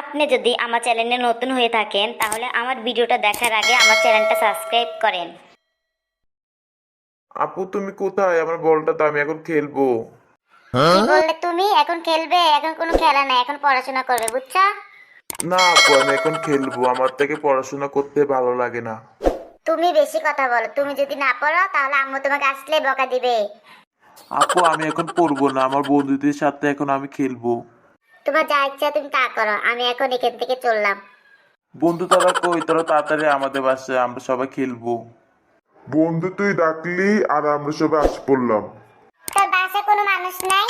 আপনি যদি আমার চ্যানেলে নতুন হয়ে থাকেন তাহলে আমার ভিডিওটা দেখার আগে আমার চ্যানেলটা সাবস্ক্রাইব করেন। আপু তুমি কোথায়? আমার বলটা তো আমি এখন খেলব। কি বললে তুমি? এখন খেলবে? এখন কোনো খেলা নাই এখন পড়াশোনা করবে বুঝছ? না আপু আমি এখন খেলব। আমার থেকে পড়াশোনা করতে ভালো লাগে না। তুমি বেশি কথা বলো। তুমি যদি না পড়ো তাহলে আম্মু তোমাকে আসলে বকা দিবে। আপু আমি এখন পড়ব না। আমার বন্ধুদের সাথে এখন আমি খেলব। তোমার যা ইচ্ছা তুমি তা করো আমি এখন এখান থেকে চললাম। বন্ধু তোরা কই? তোরা তাড়াতাড়ি আমাদের বাসায় আমরা সবাই খেলব। বন্ধু তুই ডাকলি আর আমরা সবাই আস পড়লাম। তোর বাসায় কোনো মানুষ নাই?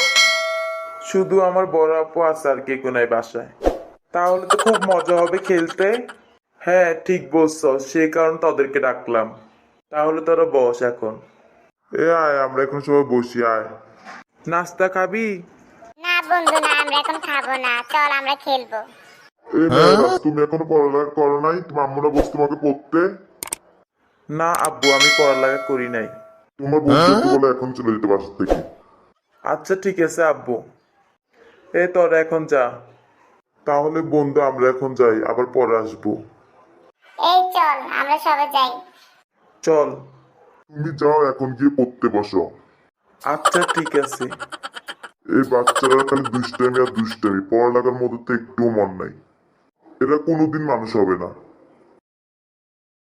শুধু আমার বড় আপু আছে আর কে কোনায় বাসায়। তাহলে তো খুব মজা হবে খেলতে। হ্যাঁ ঠিক বলছো সেই কারণে তাদেরকে ডাকলাম। তাহলে তোরা বস এখন। এ আয় আমরা এখন সবাই বসি আয়। নাস্তা খাবি? বন্ধু না আমরা এখন খাব না। চল আমরা খেলব। এ মেয়েরা তুমি এখনও পড়ালেখা করো নাই? তোমার আম্মুরা বসে তোমাকে পড়তে। না আব্বু আমি পড়ালেখা করি নাই। তোমার বন্ধুকে বলে এখন চলে যেতে বাসা থেকে আচ্ছা ঠিক আছে আব্বু। এ তোরা এখন যা। তাহলে বন্ধু আমরা এখন যাই আবার পরে আসব। এই চল আমরা সবাই যাই। চল। তুমি যাও এখন গিয়ে পড়তে বসো। আচ্ছা ঠিক আছে। এই বাচ্চারা খালি দুষ্টামি আর দুষ্টামি। পড়ালেখার মধ্যে তো একটুও মন নাই। এরা কোনোদিন মানুষ হবে না।